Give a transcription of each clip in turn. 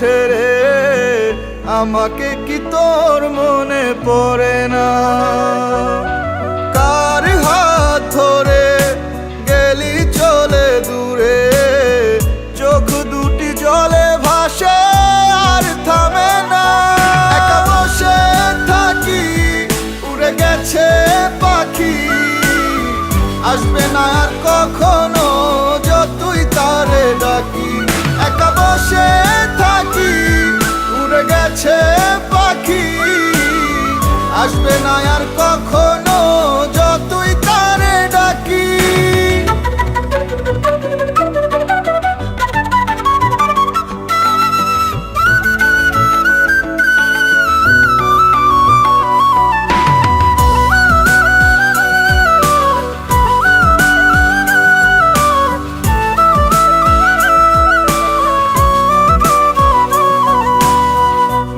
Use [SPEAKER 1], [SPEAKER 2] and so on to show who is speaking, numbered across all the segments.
[SPEAKER 1] ছেড়ে আমাকে কি তোর মনে পড়ে না? আসবে না আর কখনো যতই তারে ডাকি।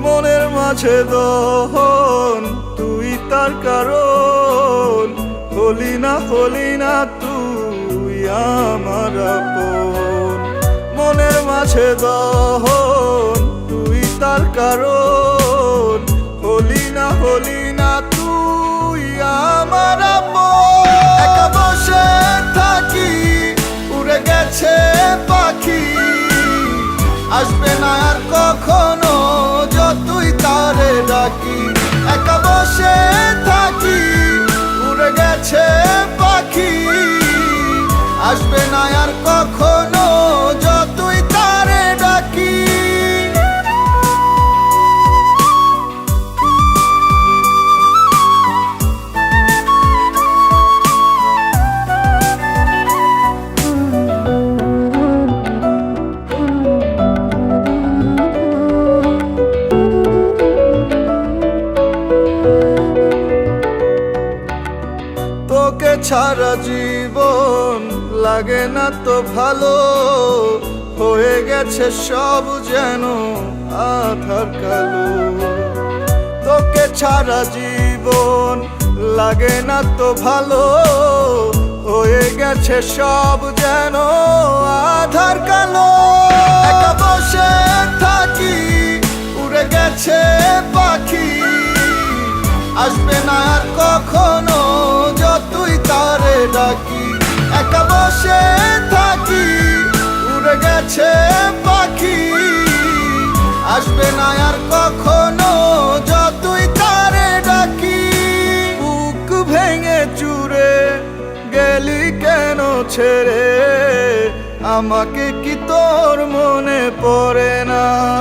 [SPEAKER 1] মনের মাঝে দহন তার কারণ, হলি না হলি না তুই আমার মনের মাঝে দহন, তুই তার কারণ, হলি না হলি না তুই আমার বসে থাকি, উড়ে গেছে পাখি, আসবে না আর কখনো তোকে ছাড়া জীবন লাগে না তো ভালো। হয়ে গেছে সব যেন আধার কালো। তোকে ছাড়া জীবন লাগে না তো ভালো। হয়ে গেছে সব যেন আধার কালো। একা থাকি, উড়ে গেছে পাখি। আসবে না আর কখনো যতই তারে ডাকি। বুক ভেঙে চুরে গেলি কেন ছেড়ে? আমাকে কি তোর মনে পড়ে না?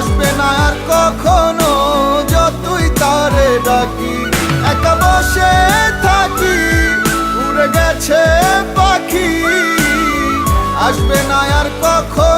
[SPEAKER 1] আসবে না আর কখনো, যতই তারে ডাকি, একা বসে থাকি, উড়ে গেছে পাখি। আসবে না আর কখনো